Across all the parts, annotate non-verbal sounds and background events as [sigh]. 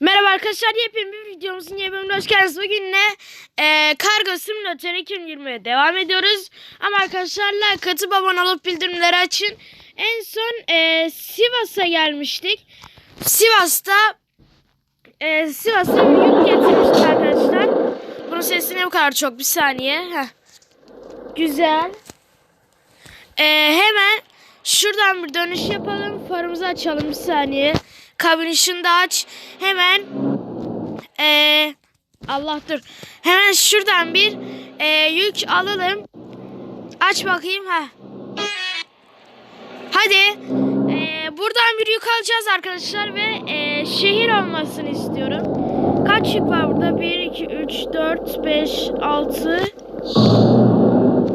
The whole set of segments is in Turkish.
Merhaba arkadaşlar yepyeni bir videomuzun yeni bölümüne hoş geldiniz. Bugün ne? Ee, Kargo Simulator 2020'ye devam ediyoruz. Ama arkadaşlar like atıp abone olup bildirimleri açın. En son e, Sivas'a gelmiştik. Sivas'ta e, Sivas'a yük getirmiştik arkadaşlar. Bunun sesi ne bu kadar çok? Bir saniye. Heh. Güzel. Ee, hemen şuradan bir dönüş yapalım. Farımızı açalım bir saniye. Kabin ışığını da aç. Hemen ee, Allah dur. Hemen şuradan bir ee, yük alalım. Aç bakayım. ha. Hadi. Ee, buradan bir yük alacağız arkadaşlar ve ee, şehir olmasını istiyorum. Kaç yük var burada? 1, 2, 3, 4, 5, 6,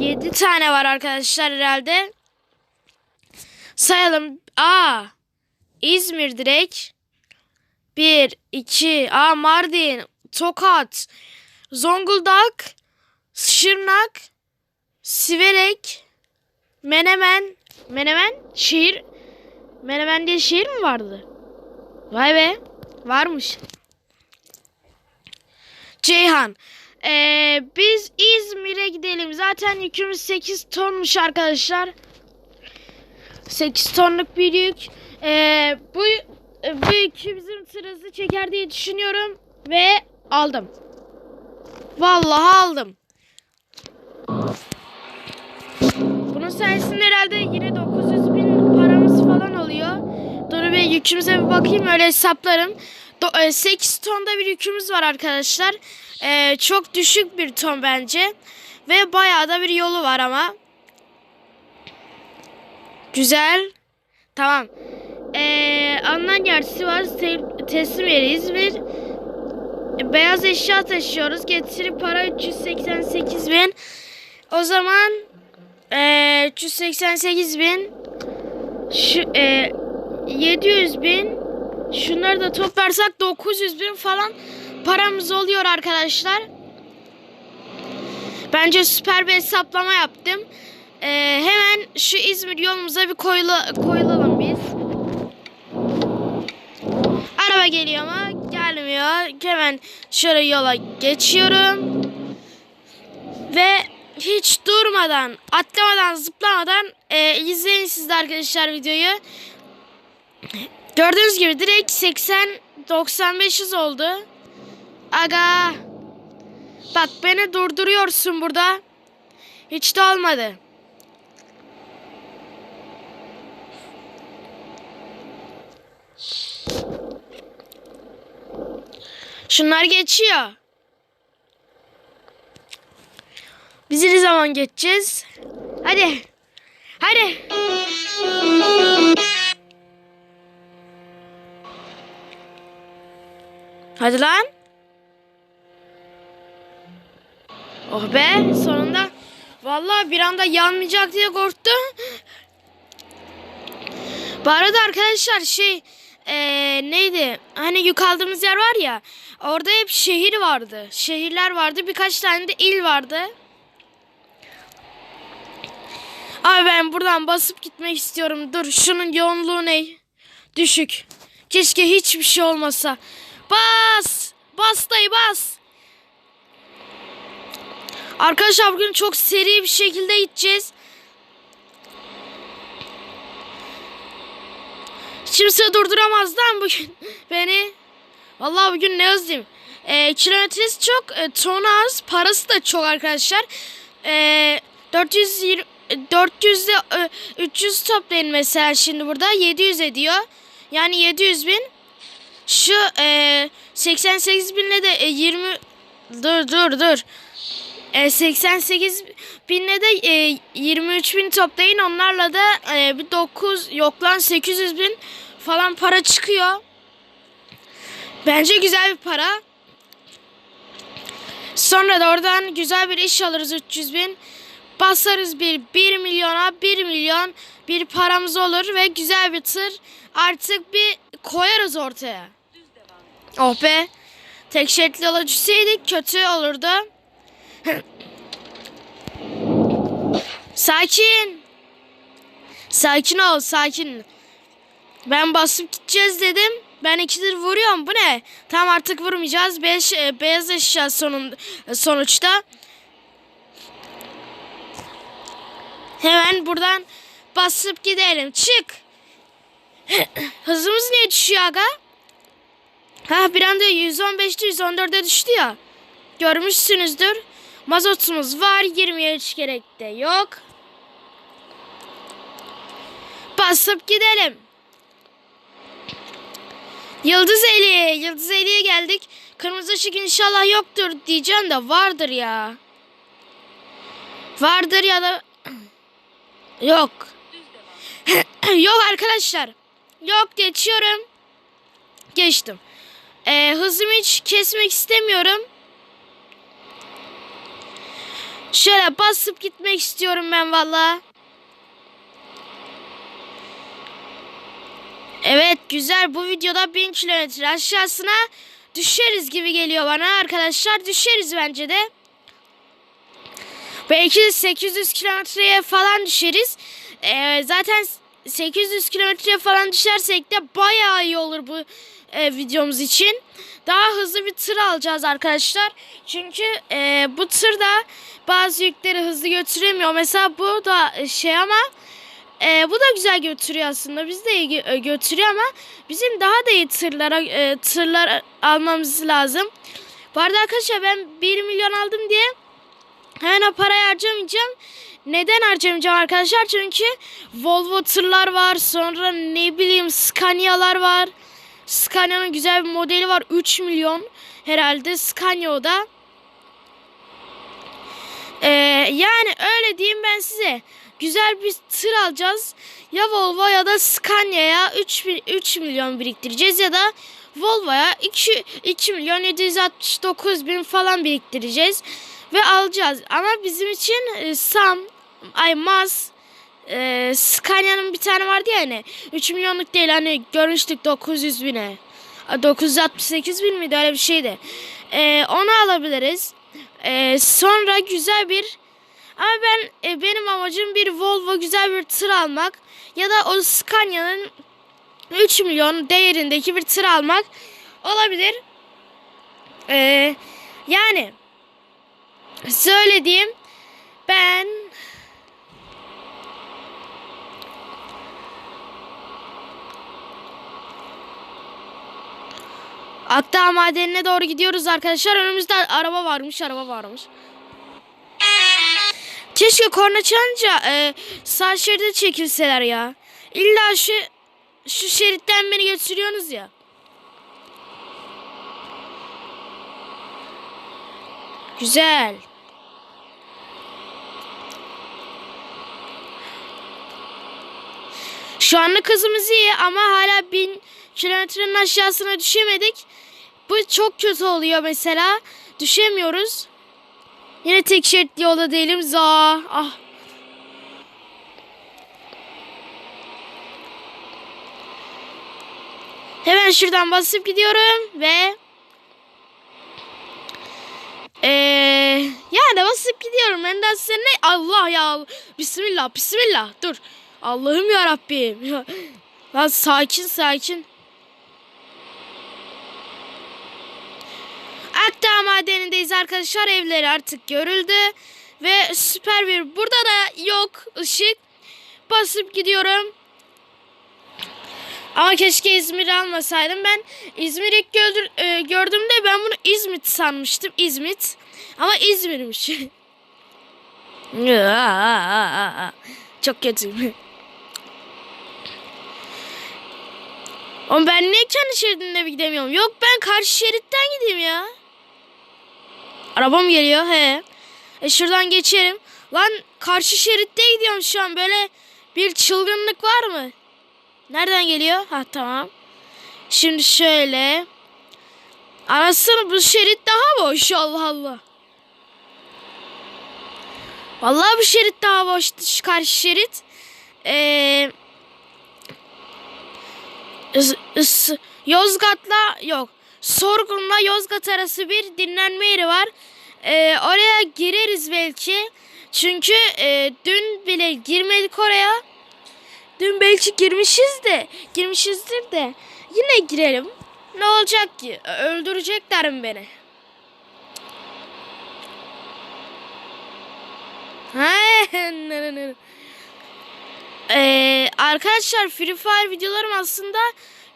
7 tane var arkadaşlar herhalde. Sayalım. Aa. İzmir direkt. 1, 2, Aa Mardin, Tokat, Zonguldak, Şırnak, Siverek, Menemen, Menemen şehir. Menemen diye şehir mi vardı? Vay be. Varmış. Ceyhan. Ee, biz İzmir'e gidelim. Zaten yükümüz 8 tonmuş arkadaşlar. 8 tonluk bir yük. Ee, bu, bu yükü bizim tırızı çeker diye düşünüyorum. Ve aldım. Vallahi aldım. Bunun sayesinde herhalde yine 900 bin paramız falan oluyor. Dur bir yükümüze bir bakayım öyle hesaplarım. Do- e, 8 tonda bir yükümüz var arkadaşlar. Ee, çok düşük bir ton bence. Ve bayağı da bir yolu var ama. Güzel. Tamam. Ee, alınan yer Sivas te- teslim yeri İzmir. E, Beyaz eşya taşıyoruz. Getirip para 388 bin. O zaman ee, 388 bin. Şu, ee, 700 bin. Şunları da toplarsak 900 bin falan paramız oluyor arkadaşlar. Bence süper bir hesaplama yaptım. Ee, hemen şu İzmir yolumuza bir koyula, koyulalım biz. Araba geliyor mu? Gelmiyor. Hemen şöyle yola geçiyorum. Ve hiç durmadan, atlamadan, zıplamadan e, izleyin siz de arkadaşlar videoyu. Gördüğünüz gibi direkt 80 9500 oldu. Aga. Bak beni durduruyorsun burada. Hiç de olmadı. Şunlar geçiyor. Biz ne zaman geçeceğiz? Hadi. Hadi. Hadi lan. Oh be sonunda. Vallahi bir anda yanmayacak diye korktum. Bu arada arkadaşlar şey eee, neydi? Hani yük aldığımız yer var ya. Orada hep şehir vardı. Şehirler vardı. Birkaç tane de il vardı. Abi ben buradan basıp gitmek istiyorum. Dur şunun yoğunluğu ne? Düşük. Keşke hiçbir şey olmasa. Bas! Bas dayı bas! Arkadaşlar bugün çok seri bir şekilde gideceğiz. Kimse durduramaz lan bugün [laughs] beni. Vallahi bugün ne özledim. Ee, kilometresi çok, e, tonu az, parası da çok arkadaşlar. Ee, 420 400'de e, 300 toplayın mesela şimdi burada 700 ediyor. Yani 700 bin. Şu e, 88 binle de e, 20 dur dur dur. E, 88 binle de e, 23 bin toplayın. Onlarla da e, bir 9 yok lan 800 bin falan para çıkıyor. Bence güzel bir para. Sonra da oradan güzel bir iş alırız 300 bin. Basarız bir 1 milyona 1 milyon bir paramız olur ve güzel bir tır artık bir koyarız ortaya. Oh be. Tek şeritli yola kötü olurdu. sakin. Sakin ol sakin. Ben basıp gideceğiz dedim. Ben ikidir vuruyorum. Bu ne? Tamam artık vurmayacağız. Beş, e, beyazlaşacağız sonun, sonuçta. Hemen buradan basıp gidelim. Çık. [clears throat] Hızımız niye düşüyor aga? Ha bir anda 115'te 114'e düştü ya. Görmüşsünüzdür. Mazotumuz var. 20'ye hiç gerek de yok. Basıp gidelim. Yıldız Eli. Yıldız Eli'ye geldik. Kırmızı ışık inşallah yoktur diyeceğim de vardır ya. Vardır ya da [clears throat] yok. [clears throat] yok arkadaşlar. Yok geçiyorum. Geçtim. Ee, hızımı hiç kesmek istemiyorum. Şöyle basıp gitmek istiyorum ben valla. Evet güzel bu videoda 1000 kilometre aşağısına düşeriz gibi geliyor bana arkadaşlar. Düşeriz bence de. Belki de 800 kilometreye falan düşeriz. Ee, zaten 800 kilometreye falan düşersek de bayağı iyi olur bu e, videomuz için. Daha hızlı bir tır alacağız arkadaşlar. Çünkü e, bu tır da bazı yükleri hızlı götüremiyor. Mesela bu da şey ama e, bu da güzel götürüyor aslında. Biz de iyi e, götürüyor ama bizim daha da iyi tırlara e, tırlar almamız lazım. Bu arada arkadaşlar ben 1 milyon aldım diye hemen parayı harcamayacağım. Neden harcamayacağım arkadaşlar? Çünkü Volvo tırlar var. Sonra ne bileyim Scania'lar var. Scania'nın güzel bir modeli var. 3 milyon herhalde Scania o da. Ee, yani öyle diyeyim ben size. Güzel bir tır alacağız. Ya Volvo ya da Scania'ya 3, mi- 3 milyon biriktireceğiz ya da Volvo'ya 2, 2 milyon 769 bin falan biriktireceğiz. Ve alacağız. Ama bizim için e, Sam, ay Maz, e, Scania'nın bir tane vardı ya hani 3 milyonluk değil hani görmüştük 900 bine. A, 968 bin miydi öyle bir şeydi. E, onu alabiliriz. E, sonra güzel bir ama ben e, benim amacım bir Volvo güzel bir tır almak ya da o Scania'nın 3 milyon değerindeki bir tır almak olabilir. E, yani söylediğim ben Akdağ madenine doğru gidiyoruz arkadaşlar. Önümüzde araba varmış, araba varmış. Keşke korna çalınca e, sağ şeride çekilseler ya. İlla şu şu şeritten beni götürüyorsunuz ya. Güzel. Şu anlık hızımız iyi ama hala bin kilometrenin aşağısına düşemedik. Bu çok kötü oluyor mesela. Düşemiyoruz. Yine tek şeritli yolda değilim. Za. Ah. Hemen şuradan basıp gidiyorum ve ee, yani basıp gidiyorum. De size ne? Allah ya. Bismillah, bismillah. Dur. Allah'ım ya Rabbim. [laughs] Lan sakin sakin. Akdağ madenindeyiz arkadaşlar. Evleri artık görüldü. Ve süper bir. Burada da yok ışık. Basıp gidiyorum. Ama keşke İzmir'i almasaydım. Ben İzmir'i ilk gördür, e, gördüğümde ben bunu İzmit sanmıştım. İzmit. Ama İzmir'miş. [laughs] Çok kötü. Oğlum ben niye kendi şeridimde bir gidemiyorum? Yok ben karşı şeritten gideyim ya. Arabam geliyor he. E şuradan geçerim. Lan karşı şeritte gidiyorum şu an böyle bir çılgınlık var mı? Nereden geliyor? Ha tamam. Şimdi şöyle. Anasını bu şerit daha boş Allah Allah. Vallahi bu şerit daha boş. Şu karşı şerit. İs- Yozgat'la yok. Sorgun'la Yozgat arası bir dinlenme yeri var. Ee, oraya gireriz belki. Çünkü e, dün bile girmedik oraya. Dün belki girmişiz de girmişizdir de Yine girelim. Ne olacak ki? Öldürecekler mi beni? [laughs] Ee, arkadaşlar Free Fire videolarım aslında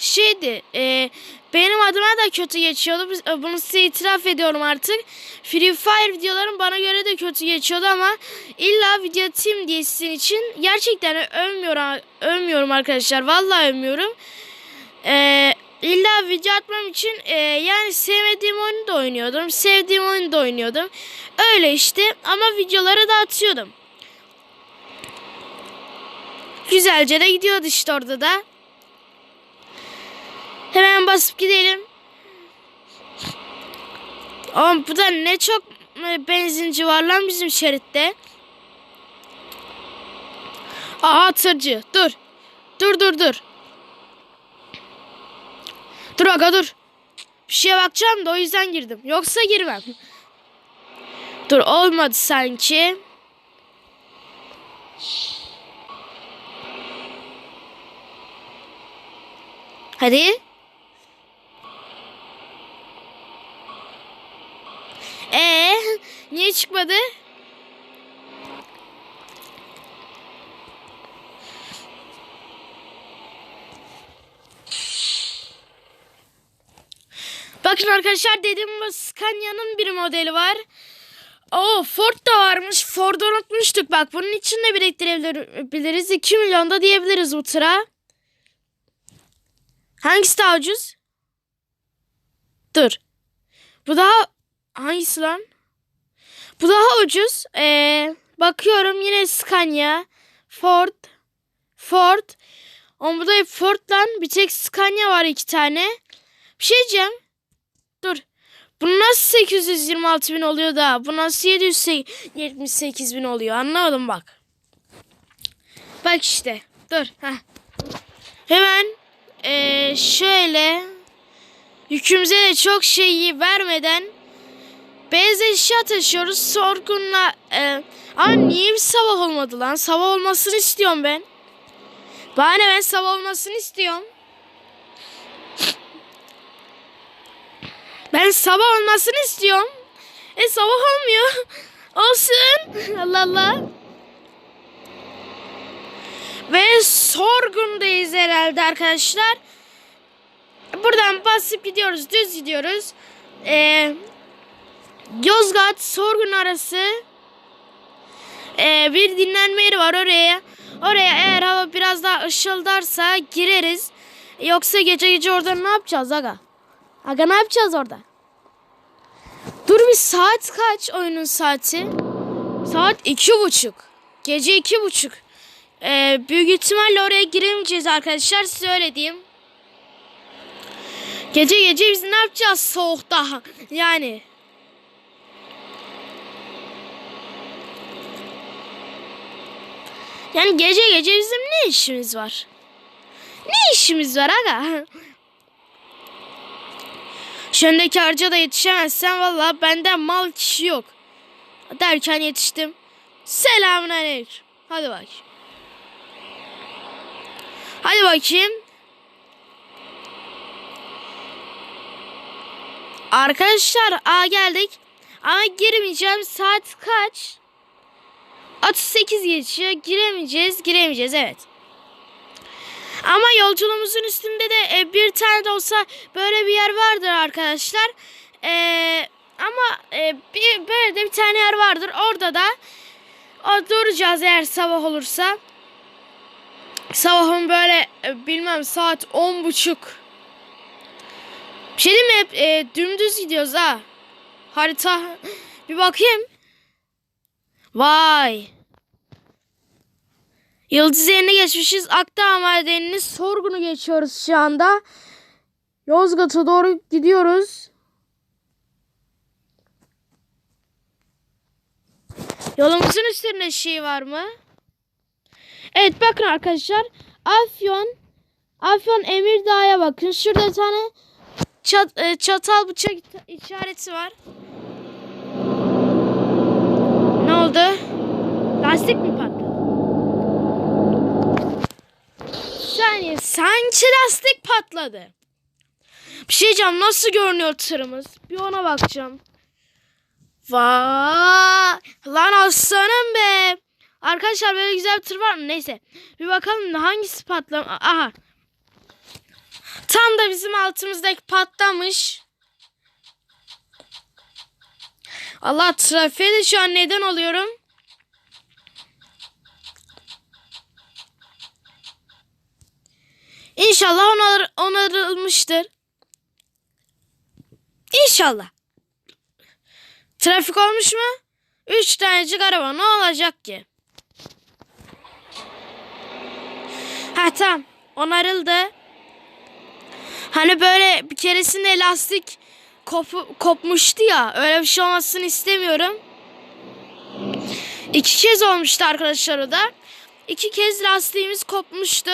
şeydi. E, benim adıma da kötü geçiyordu. Biz- e, Bunu size itiraf ediyorum artık. Free Fire videolarım bana göre de kötü geçiyordu ama illa video atayım diye sizin için gerçekten övmüyorum, övmüyorum arkadaşlar. Vallahi övmüyorum. Ee, illa video atmam için e, yani sevmediğim oyunu da oynuyordum. Sevdiğim oyunu da oynuyordum. Öyle işte ama videoları da atıyordum. Güzelce de gidiyordu işte orada da. Hemen basıp gidelim. Ama bu da ne çok benzinci var lan bizim şeritte. Aha tırcı dur. Dur dur dur. Dur aga dur. Bir şeye bakacağım da o yüzden girdim. Yoksa girmem. Dur olmadı sanki. Hadi. Ee, niye çıkmadı? Bakın arkadaşlar dediğim gibi Scania'nın bir modeli var. Oo Ford da varmış. Ford'u unutmuştuk. Bak bunun için de biriktirebiliriz. 2 milyon da diyebiliriz bu tıra. Hangisi daha ucuz? Dur. Bu daha hangisi lan? Bu daha ucuz. Ee, bakıyorum yine Scania, Ford, Ford. Ama bu da hep Ford lan. Bir tek Scania var iki tane. Bir şey diyeceğim. Dur. Bu nasıl 826 bin oluyor da bu nasıl 778 bin oluyor anlamadım bak. Bak işte. Dur. Heh. Hemen ee, şöyle yükümüze de çok şeyi vermeden beyaz eşya taşıyoruz. Sorgunla e, ama niye bir sabah olmadı lan? Sabah olmasını istiyorum ben. Bana ben sabah olmasını istiyorum. Ben sabah olmasını istiyorum. E sabah olmuyor. [laughs] Olsun. Allah Allah. Ve sorgundayız herhalde arkadaşlar. Buradan basıp gidiyoruz. Düz gidiyoruz. Ee, Yozgat sorgun arası. Ee, bir dinlenme yeri var oraya. Oraya eğer hava biraz daha ışıldarsa gireriz. Yoksa gece gece orada ne yapacağız aga? Aga ne yapacağız orada? Dur bir saat kaç oyunun saati? Saat iki buçuk. Gece iki buçuk. Ee, büyük ihtimalle oraya giremeyeceğiz arkadaşlar. Size öyle diyeyim. Gece gece biz ne yapacağız soğukta? [laughs] Yani. Yani gece gece bizim ne işimiz var? Ne işimiz var aga? Şu öndeki harca da yetişemezsen valla benden mal kişi yok. Derken yetiştim. Selamun aleyküm. Hadi bak. Hadi bakayım. Arkadaşlar a geldik. Ama girmeyeceğim. Saat kaç? 38 geçiyor. Giremeyeceğiz. Giremeyeceğiz evet. Ama yolculuğumuzun üstünde de e, bir tane de olsa böyle bir yer vardır arkadaşlar. E, ama e, bir, böyle de bir tane yer vardır. Orada da o, duracağız eğer sabah olursa. Sabahın böyle e, bilmem saat on buçuk. Bir şey diyeyim mi? E, dümdüz gidiyoruz ha. Harita. bir bakayım. Vay. Yıldız yerine geçmişiz. Akdağ madeninin sorgunu geçiyoruz şu anda. Yozgat'a doğru gidiyoruz. Yolumuzun üstünde şey var mı? Evet bakın arkadaşlar. Afyon Afyon Emirdağ'a bakın. Şurada bir tane çat, e, çatal bıçak işareti var. Ne oldu? Lastik mi patladı? saniye sanki lastik patladı. Bir şey diyeceğim nasıl görünüyor tırımız? Bir ona bakacağım. Vay lan aslanım be. Arkadaşlar böyle güzel bir tır var mı? Neyse. Bir bakalım hangisi patlam. Aha. Tam da bizim altımızdaki patlamış. Allah trafiğe de şu an neden oluyorum? İnşallah onar onarılmıştır. İnşallah. Trafik olmuş mu? Üç tanecik araba ne olacak ki? Ha tamam. Onarıldı. Hani böyle bir keresinde lastik kopu, kopmuştu ya. Öyle bir şey olmasını istemiyorum. İki kez olmuştu arkadaşlar o da. İki kez lastiğimiz kopmuştu.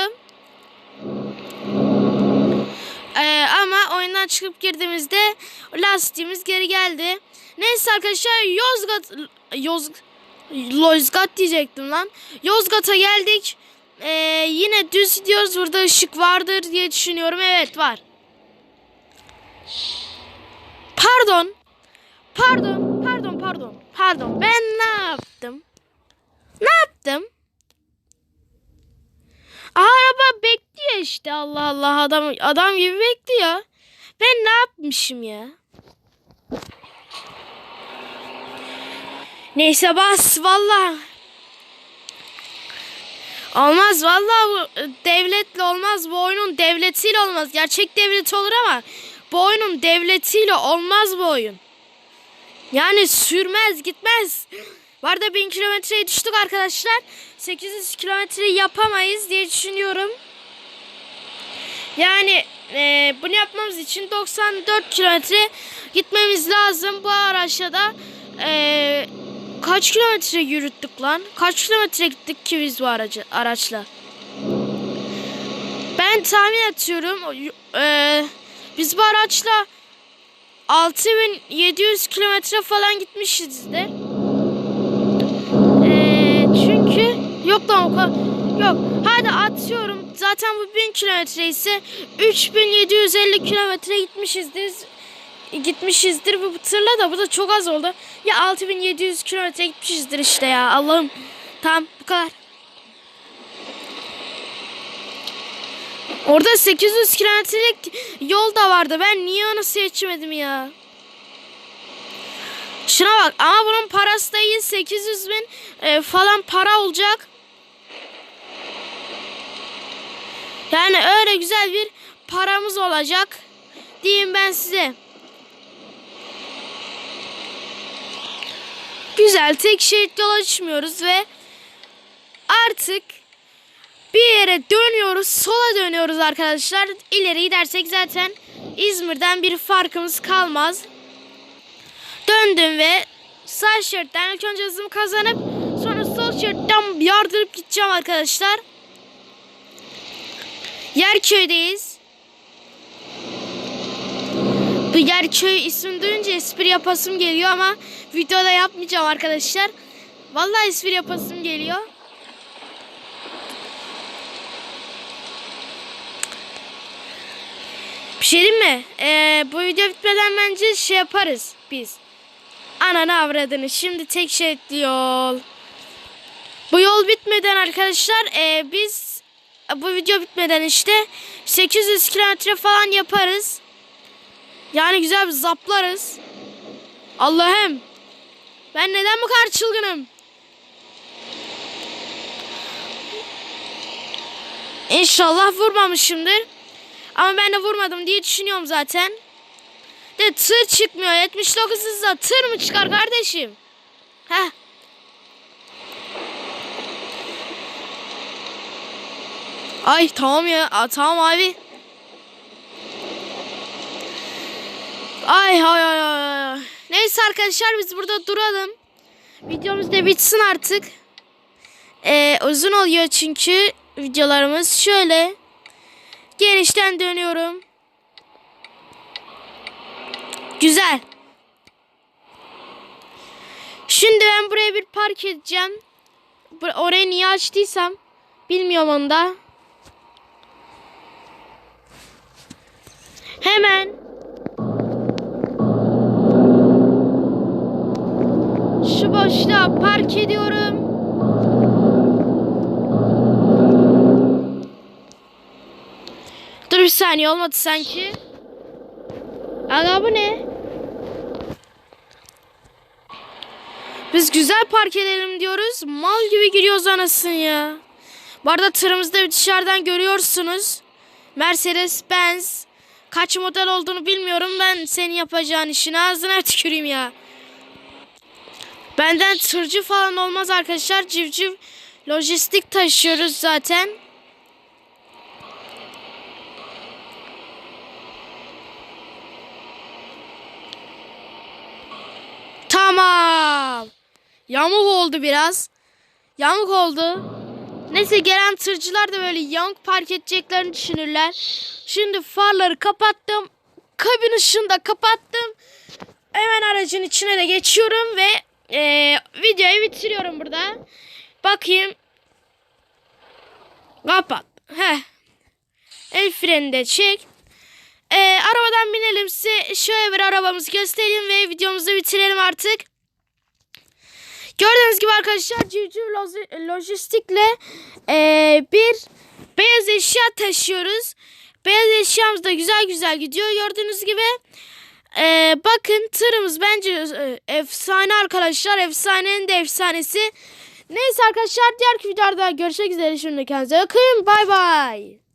Ee, ama oyundan çıkıp girdiğimizde lastiğimiz geri geldi. Neyse arkadaşlar Yozgat Yoz Lozgat diyecektim lan. Yozgat'a geldik. Ee, yine düz gidiyoruz. Burada ışık vardır diye düşünüyorum. Evet var. Pardon. Pardon. Pardon pardon. Pardon. Ben ne yaptım? Ne yaptım? Araba bekliyor işte. Allah Allah adam adam gibi bekliyor. Ben ne yapmışım ya? Neyse bas valla. Olmaz valla bu devletle olmaz. Bu oyunun devletiyle olmaz. Gerçek devlet olur ama bu oyunun devletiyle olmaz bu oyun. Yani sürmez gitmez. Var da 1000 kilometreye düştük arkadaşlar. 800 kilometreyi yapamayız diye düşünüyorum. Yani e, bunu yapmamız için 94 kilometre gitmemiz lazım. Bu araçla da e, kaç kilometre yürüttük lan? Kaç kilometre gittik ki biz bu aracı, araçla? Ben tahmin ediyorum. E, biz bu araçla 6700 kilometre falan gitmişizdir. Ee, çünkü yok lan o. Yok. Hadi atıyorum. Zaten bu 1000 kilometre ise 3750 kilometre gitmişizdir. Gitmişizdir bu tırla da bu da çok az oldu. Ya 6700 kilometre gitmişizdir işte ya Allah'ım. Tamam bu kadar. Orada 800 kilometrelik yol da vardı. Ben niye onu seçmedim ya? Şuna bak ama bunun parası da iyi 800 bin e, falan para olacak. Yani öyle güzel bir paramız olacak. Diyeyim ben size. Güzel tek şerit yola çıkmıyoruz ve artık bir yere dönüyoruz. Sola dönüyoruz arkadaşlar. İleri gidersek zaten İzmir'den bir farkımız kalmaz. Döndüm ve sağ şeritten ilk önce hızımı kazanıp sonra sol şeritten yardırıp gideceğim arkadaşlar. Yerköy'deyiz. Bu Yerköy ismini duyunca espri yapasım geliyor ama videoda yapmayacağım arkadaşlar. Vallahi espri yapasım geliyor. Bir şey diyeyim mi? Ee, bu video bitmeden bence şey yaparız biz. Ananı avradını. Şimdi tek şeritli yol. Bu yol bitmeden arkadaşlar ee, biz bu video bitmeden işte 800 kilometre falan yaparız. Yani güzel bir zaplarız. Allah'ım. Ben neden bu kadar çılgınım? İnşallah vurmamışımdır. Ama ben de vurmadım diye düşünüyorum zaten. De tır çıkmıyor. 79 hızla tır mı çıkar kardeşim? Heh. Ay tamam ya. Aa, tamam abi. Ay ay ay ay. Neyse arkadaşlar biz burada duralım. Videomuz da bitsin artık. Ee, uzun oluyor çünkü videolarımız şöyle. Gelişten dönüyorum. Güzel. Şimdi ben buraya bir park edeceğim. Orayı niye açtıysam bilmiyorum onu da. Hemen şu boşluğa park ediyorum. Dur bir saniye olmadı sanki. Aga bu ne? Biz güzel park edelim diyoruz. Mal gibi giriyoruz anasını ya. Bu arada tırımızda dışarıdan görüyorsunuz. Mercedes Benz. Kaç model olduğunu bilmiyorum. Ben senin yapacağın işin ağzına [laughs] tüküreyim ya. Benden tırcı falan olmaz arkadaşlar. Civciv lojistik taşıyoruz zaten. Tamam. Yamuk oldu biraz. Yamuk oldu. Neyse gelen tırcılar da böyle yamuk park edeceklerini düşünürler. Şimdi farları kapattım. Kabin ışığını da kapattım. Hemen aracın içine de geçiyorum ve eee, videoyu bitiriyorum burada. Bakayım. Kapat. Heh. El freni de çek. Ee, arabadan binelim size şöyle bir arabamızı göstereyim ve videomuzu bitirelim artık. Gördüğünüz gibi arkadaşlar Civciv Lojistik'le ee, bir beyaz eşya taşıyoruz. Beyaz eşyamız da güzel güzel gidiyor gördüğünüz gibi. Ee, bakın tırımız bence e, efsane arkadaşlar. Efsanenin de efsanesi. Neyse arkadaşlar diğer videolarda görüşmek üzere. Şimdi kendinize bakın. Bay bay.